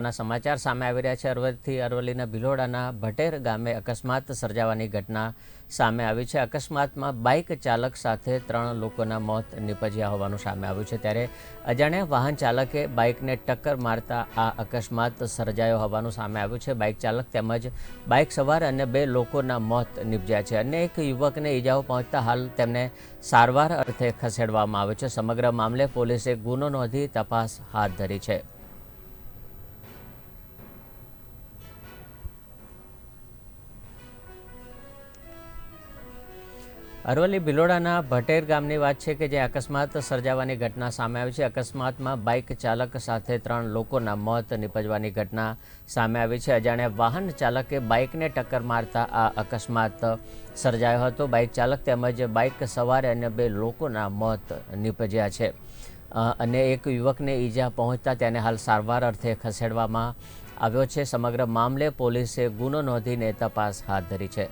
ના સમાચાર સામે આવી રહ્યા છે. અરવલ્લીથી અરવલ્લીના ભિલોડાના ભટેર ગામે અકસ્માત સર્જાવાની ઘટના સામે આવી છે. અકસ્માતમાં બાઇક ચાલક સાથે ત્રણ લોકોના મોત નીપજ્યા હોવાનું સામે આવ્યું છે. ત્યારે અજાણ્યા વાહન ચાલકે બાઇકને ટક્કર મારતા આ અકસ્માત સર્જાયો હોવાનું સામે આવ્યું છે. બાઇક ચાલક તેમજ બાઇક સવાર અને બે લોકોના મોત નીપજ્યા છે. અન્ય એક યુવકને ઈજાઓ પહોંચતા હાલ તેમને સારવાર અર્થે ખસેડવામાં આવ્યો છે. સમગ્ર મામલે પોલીસે ગુનો નોંધી તપાસ હાથ ધરી છે. અરવલ્લી ભિલોડાના ભટેર ગામની વાત છે કે જે અકસ્માત સર્જાવાની ઘટના સામે આવી છે. અકસ્માતમાં બાઇક ચાલક સાથે ત્રણ લોકોના મોત નિપજવાની ઘટના સામે આવી છે. અજાણ્યા વાહન ચાલકે બાઇકને ટક્કર મારતા આ અકસ્માત સર્જાયો હતો. બાઇક ચાલક તેમજ બાઇક સવારે અન્ય બે લોકોના મોત નિપજ્યા છે. અને એક યુવકને ઈજા પહોંચતા તેને હાલ સારવાર અર્થે ખસેડવામાં આવ્યો છે. સમગ્ર મામલે પોલીસે ગુનો નોંધીને તપાસ હાથ ધરી છે.